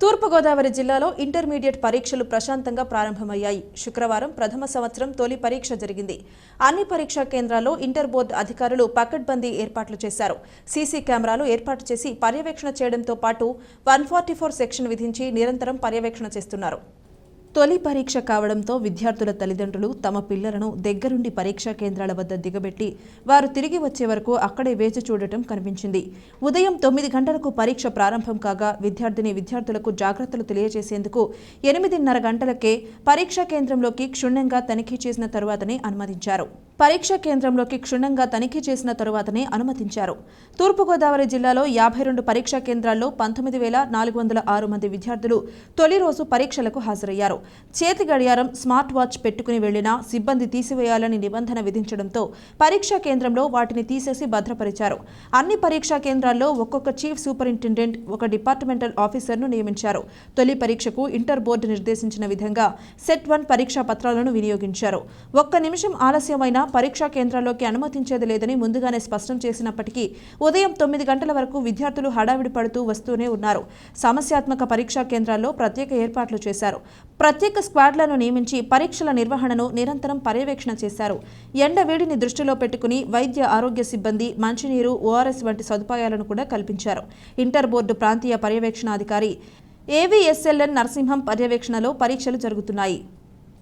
తూర్పుగోదావరి జిల్లాలో ఇంటర్మీడియట్ పరీక్షలు ప్రశాంతంగా ప్రారంభమయ్యాయి. శుక్రవారం ప్రథమ సంవత్సరం తొలి పరీక్ష జరిగింది. అన్ని పరీక్షా కేంద్రాల్లో ఇంటర్ బోర్డు అధికారులు పకడ్బందీ ఏర్పాట్లు చేశారు. సీసీ కెమెరాలు ఏర్పాటు చేసి పర్యవేక్షణ చేయడంతో పాటు వన్ సెక్షన్ విధించి నిరంతరం పర్యవేక్షణ చేస్తున్నారు. తొలి పరీక్ష కావడంతో విద్యార్థుల తల్లిదండ్రులు తమ పిల్లలను దగ్గరుండి పరీక్షా కేంద్రాల వద్ద దిగబెట్టి వారు తిరిగి వచ్చే వరకు అక్కడే వేచి చూడటం కనిపించింది. ఉదయం తొమ్మిది గంటలకు పరీక్ష ప్రారంభం కాగా విద్యార్థిని విద్యార్థులకు జాగ్రత్తలు తెలియజేసేందుకు ఎనిమిదిన్నర గంటలకే పరీక్షా కేంద్రంలోకి క్షుణ్ణంగా తనిఖీ చేసిన తరువాతనే అనుమతించారు. పరీక్షా కేంద్రంలోకి క్షుణ్ణంగా తనిఖీ చేసిన తరువాతనే అనుమతించారు. తూర్పుగోదావరి జిల్లాలో యాభై రెండు పరీక్షా కేంద్రాల్లో పంతొమ్మిది వేల నాలుగు వందల ఆరు మంది విద్యార్థులు తొలి రోజు పరీక్షలకు హాజరయ్యారు. చేతి గడియారం స్మార్ట్ వాచ్ పెట్టుకుని వెళ్ళినా సిబ్బంది తీసివేయాలని నిబంధన విధించడంతో పరీక్షా కేంద్రంలో వాటిని తీసేసి భద్రపరిచారు. అన్ని పరీక్షా కేంద్రాల్లో ఒక్కొక్క చీఫ్ సూపరింటెండెంట్ ఒక డిపార్ట్మెంటల్ ఆఫీసర్ను నియమించారు. తొలి పరీక్షకు ఇంటర్ బోర్డు నిర్దేశించిన విధంగా సెట్ వన్ పరీక్షా పత్రాలను వినియోగించారు. ఒక్క నిమిషం ఆలస్యమైనా పరీక్షా కేంద్రాల్లోకి అనుమతించేది లేదని ముందుగానే స్పష్టం చేసినప్పటికీ ఉదయం తొమ్మిది గంటల వరకు విద్యార్థులు హడావిడి పడుతూ వస్తూనే ఉన్నారు. సమస్యాత్మక పరీక్షా కేంద్రాల్లో ప్రత్యేక ఏర్పాట్లు చేశారు. ప్రత్యేక స్క్వాడ్లను నియమించి పరీక్షల నిర్వహణను నిరంతరం పర్యవేక్షణ చేశారు. ఎండ వేడిని దృష్టిలో పెట్టుకుని వైద్య ఆరోగ్య సిబ్బంది మంచినీరు ఓఆర్ఎస్ వంటి సదుపాయాలను కూడా కల్పించారు. ఇంటర్ బోర్డు ప్రాంతీయ పర్యవేక్షణాధికారి ఏవీఎస్ఎల్ఎన్ నరసింహం పర్యవేక్షణలో పరీక్షలు జరుగుతున్నాయి.